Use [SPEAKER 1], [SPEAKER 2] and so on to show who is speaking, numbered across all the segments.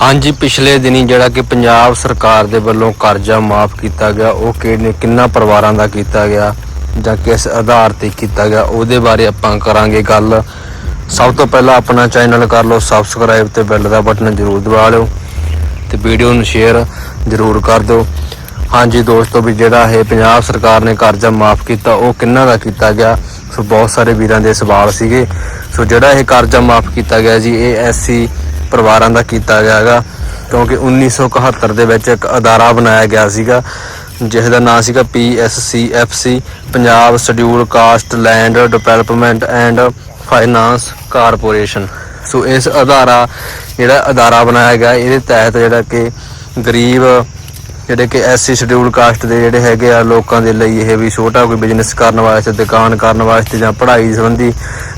[SPEAKER 1] ਹਾਂਜੀ, ਪਿਛਲੇ ਦਿਨੀ ਜਿਹੜਾ ਕਿ ਪੰਜਾਬ ਸਰਕਾਰ ਦੇ ਵੱਲੋਂ ਕਰਜ਼ਾ ਮਾਫ ਕੀਤਾ ਗਿਆ, ਉਹ ਕਿੰਨੇ ਕਿੰਨਾ ਪਰਿਵਾਰਾਂ ਦਾ ਕੀਤਾ ਗਿਆ, ਜਾਂ ਕਿਸ ਆਧਾਰ ਤੇ ਕੀਤਾ ਗਿਆ, ਉਹਦੇ ਬਾਰੇ ਆਪਾਂ ਕਰਾਂਗੇ ਗੱਲ। ਸਭ ਤੋਂ ਪਹਿਲਾਂ ਆਪਣਾ ਚੈਨਲ ਕਰ ਲਓ ਸਬਸਕ੍ਰਾਈਬ ਤੇ ਬੈਲ ਦਾ ਬਟਨ ਜ਼ਰੂਰ ਦਬਾ ਲਿਓ ਤੇ ਵੀਡੀਓ ਨੂੰ ਸ਼ੇਅਰ ਜ਼ਰੂਰ ਕਰ ਦਿਓ। ਹਾਂਜੀ ਦੋਸਤੋ, ਵੀ ਜਿਹੜਾ ਇਹ ਪੰਜਾਬ ਸਰਕਾਰ ਨੇ ਕਰਜ਼ਾ ਮਾਫ ਕੀਤਾ, ਉਹ ਕਿੰਨਾ ਦਾ ਕੀਤਾ ਗਿਆ? ਸੋ ਬਹੁਤ ਸਾਰੇ ਵੀਰਾਂ ਦੇ ਸਵਾਲ ਸੀਗੇ। ਸੋ ਜਿਹੜਾ ਇਹ ਕਰਜ਼ਾ ਮਾਫ ਕੀਤਾ ਗਿਆ ਜੀ, ਇਹ ਐਸਸੀ ਪਰਿਵਾਰਾਂ ਦਾ ਕੀਤਾ ਗਿਆ ਹੈਗਾ ਕਿਉਂਕਿ 1971 ਦੇ ਵਿੱਚ ਇੱਕ ਅਦਾਰਾ ਬਣਾਇਆ ਗਿਆ ਸੀਗਾ ਜਿਸ ਦਾ ਨਾਮ ਸੀਗਾ PSCFC Punjab schedule caste land development and finance corporation so ਇਸ ਅਦਾਰਾ ਜਿਹੜਾ ਅਦਾਰਾ ਬਣਾਇਆ ਗਿਆ, ਇਹਦੇ ਤਹਿਤ ਜਿਹੜਾ ਕਿ ਗਰੀਬ ਜਿਹੜੇ ਕਿ ਐਸਸੀ ਸ਼ਡਿਊਲ ਕਾਸਟ ਦੇ ਜਿਹੜੇ ਹੈਗੇ ਆ ਲੋਕਾਂ ਦੇ ਲਈ ਇਹ ਵੀ ਛੋਟਾ ਕੋਈ ਬਿਜ਼ਨਸ ਕਰਨ ਵਾਸਤੇ, ਦੁਕਾਨ ਕਰਨ ਵਾਸਤੇ ਜਾਂ ਪੜ੍ਹਾਈ ਸੰਬੰਧੀ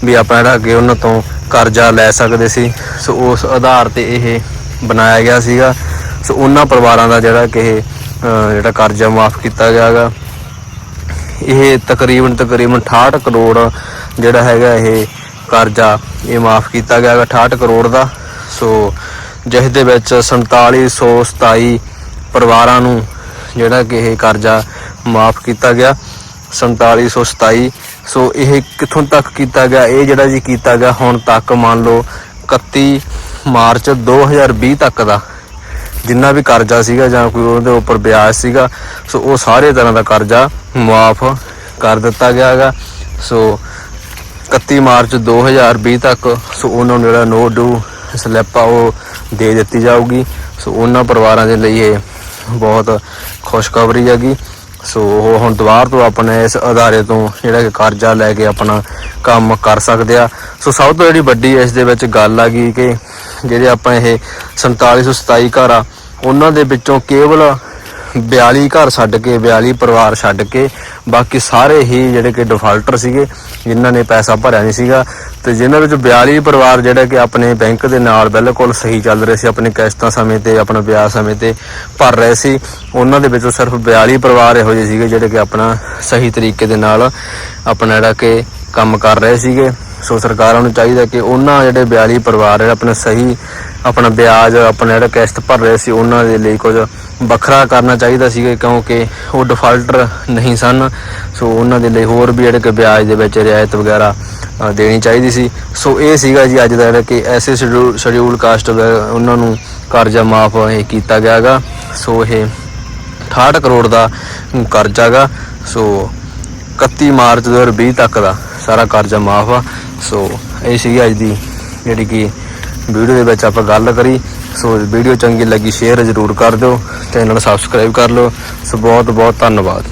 [SPEAKER 1] ਵੀ ਆਪਾਂ ਜਿਹੜਾ ਅੱਗੇ ਉਹਨਾਂ ਤੋਂ ਕਰਜ਼ਾ ਲੈ ਸਕਦੇ ਸੀ। ਸੋ ਉਸ ਆਧਾਰ ਤੇ ਇਹ ਬਣਾਇਆ ਗਿਆ ਸੀਗਾ। ਸੋ ਉਹਨਾਂ ਪਰਿਵਾਰਾਂ ਦਾ ਜਿਹੜਾ ਕਿ ਇਹ ਜਿਹੜਾ ਕਰਜ਼ਾ ਮਾਫ ਕੀਤਾ ਗਿਆ ਹੈਗਾ ਇਹ ਤਕਰੀਬਨ ਤਕਰੀਬਨ 68 ਕਰੋੜ ਜਿਹੜਾ ਹੈਗਾ ਇਹ ਕਰਜ਼ਾ ਇਹ ਮਾਫ ਕੀਤਾ ਗਿਆ ਹੈਗਾ 68 ਕਰੋੜ ਦਾ। ਸੋ ਜਿਸ ਦੇ ਵਿੱਚ 4727 ਪਰਿਵਾਰਾਂ ਨੂੰ ਜਿਹੜਾ ਕਿ ਇਹ ਕਰਜ਼ਾ ਮਾਫ ਕੀਤਾ ਗਿਆ 4727 ਸੋ ਇਹ ਕਿੱਥੋਂ ਤੱਕ ਕੀਤਾ ਗਿਆ? ਇਹ ਜਿਹੜਾ ਜੀ ਕੀਤਾ ਗਿਆ, ਹੁਣ ਤੱਕ ਮੰਨ ਲਓ 31 ਮਾਰਚ 2020 ਤੱਕ ਦਾ। ਜਿੰਨਾ ਵੀ ਕਰਜ਼ਾ ਸੀਗਾ ਜਾਂ ਕੋਈ ਉਹਦੇ ਉੱਪਰ ਵਿਆਜ ਸੀਗਾ, ਸੋ ਉਹ ਸਾਰੇ ਤਰ੍ਹਾਂ ਦਾ ਕਰਜ਼ਾ ਮਾਫ ਕਰ ਦਿੱਤਾ ਗਿਆ ਹੈਗਾ। ਸੋ 31 ਮਾਰਚ 2020 ਤੱਕ, ਸੋ ਉਹਨਾਂ ਨੂੰ ਜਿਹੜਾ ਨੋ ਡੂ ਸਲਿੱਪ ਆ, ਉਹ ਦੇ ਦਿੱਤੀ ਜਾਊਗੀ। ਸੋ ਉਹਨਾਂ ਪਰਿਵਾਰਾਂ ਦੇ ਲਈ ਇਹ ਬਹੁਤ ਖੁਸ਼ਖਬਰੀ ਹੈਗੀ। ਸੋ ਉਹ ਹੁਣ ਦੁਬਾਰ ਤੋਂ ਆਪਣੇ ਇਸ ਅਦਾਰੇ ਤੋਂ ਜਿਹੜਾ ਕਿ ਕਰਜ਼ਾ ਲੈ ਕੇ ਆਪਣਾ ਕੰਮ ਕਰ ਸਕਦੇ ਆ। ਸੋ ਸਭ ਤੋਂ ਜਿਹੜੀ ਵੱਡੀ ਇਸ ਦੇ ਵਿੱਚ ਗੱਲ ਆ ਗਈ ਕਿ ਜਿਹੜੇ ਆਪਾਂ ਇਹ 4727 ਘਰ ਆ, ਉਹਨਾਂ ਦੇ ਵਿੱਚੋਂ ਕੇਵਲ 42 ਘਰ ਛੱਡ ਕੇ 42 ਪਰਿਵਾਰ ਛੱਡ ਕੇ, ਬਾਕੀ ਸਾਰੇ ਹੀ ਜਿਹੜੇ ਕਿ ਡਿਫਾਲਟਰ ਸੀਗੇ, ਜਿਨ੍ਹਾਂ ਨੇ ਪੈਸਾ ਭਰਿਆ ਨਹੀਂ ਸੀਗਾ, ਤੇ ਜਿਨ੍ਹਾਂ ਵਿੱਚ 42 ਪਰਿਵਾਰ ਜਿਹੜਾ ਕਿ ਆਪਣੇ ਬੈਂਕ ਦੇ ਨਾਲ ਬਿਲਕੁਲ ਸਹੀ ਚੱਲ ਰਹੇ ਸੀ, ਆਪਣੇ ਕਿਸ਼ਤਾਂ ਸਮੇਂ ਤੇ, ਆਪਣਾ ਵਿਆਜ ਸਮੇਂ ਤੇ ਭਰ ਰਹੇ ਸੀ, ਉਹਨਾਂ ਦੇ ਵਿੱਚੋਂ ਸਿਰਫ 42 ਪਰਿਵਾਰ ਇਹੋ ਜਿਹੇ ਸੀਗੇ ਜਿਹੜੇ ਕਿ ਆਪਣਾ ਸਹੀ ਤਰੀਕੇ ਦੇ ਨਾਲ ਆਪਣਾ ਜਿਹੜਾ ਕਿ ਕੰਮ ਕਰ ਰਹੇ ਸੀਗੇ। ਸੋ ਸਰਕਾਰਾਂ ਨੂੰ ਚਾਹੀਦਾ ਕਿ ਉਹਨਾਂ ਜਿਹੜੇ 42 ਪਰਿਵਾਰ ਜਿਹੜੇ ਆਪਣੇ ਸਹੀ ਆਪਣਾ ਵਿਆਜ, ਆਪਣਾ ਜਿਹੜਾ ਕਿਸ਼ਤ ਭਰ ਰਹੇ ਸੀ, ਉਹਨਾਂ ਦੇ ਲਈ ਕੁਝ ਵੱਖਰਾ ਕਰਨਾ ਚਾਹੀਦਾ ਸੀਗਾ ਕਿਉਂਕਿ ਉਹ ਡਿਫਾਲਟਰ ਨਹੀਂ ਸਨ। ਸੋ ਉਹਨਾਂ ਦੇ ਲਈ ਹੋਰ ਵੀ ਜਿਹੜੇ ਕਿ ਵਿਆਜ ਦੇ ਵਿੱਚ ਰਿਆਇਤ ਵਗੈਰਾ ਦੇਣੀ ਚਾਹੀਦੀ ਸੀ। ਸੋ ਇਹ ਸੀਗਾ ਜੀ ਅੱਜ ਦਾ ਜਿਹੜਾ ਕਿ ਐਸੇ ਸ਼ਡਿਊਲ ਸ਼ਡਿਊਲ ਕਾਸਟ ਦਾ ਉਹਨਾਂ ਨੂੰ ਕਰਜ਼ਾ ਮਾਫ ਇਹ ਕੀਤਾ ਗਿਆ ਹੈਗਾ ਸੋ ਇਹ 68 ਕਰੋੜ ਦਾ ਕਰਜ਼ਾ ਗਾ। ਸੋ 31 ਮਾਰਚ 2020 ਤੱਕ ਦਾ ਸਾਰਾ ਕਰਜ਼ਾ ਮਾਫ ਆ। ਸੋ ਇਹ ਸੀਗੀ ਅੱਜ ਦੀ ਜਿਹੜੀ ਕਿ ਵੀਡੀਓ ਦੇ ਵਿੱਚ ਆਪਾਂ ਗੱਲ ਕਰੀ। ਸੋ ਵੀਡੀਓ ਚੰਗੀ ਲੱਗੀ ਸ਼ੇਅਰ ਜ਼ਰੂਰ ਕਰ ਦਿਓ ਚੈਨਲ ਸਬਸਕ੍ਰਾਈਬ ਕਰ ਲਓ। ਸੋ ਬਹੁਤ ਬਹੁਤ ਧੰਨਵਾਦ।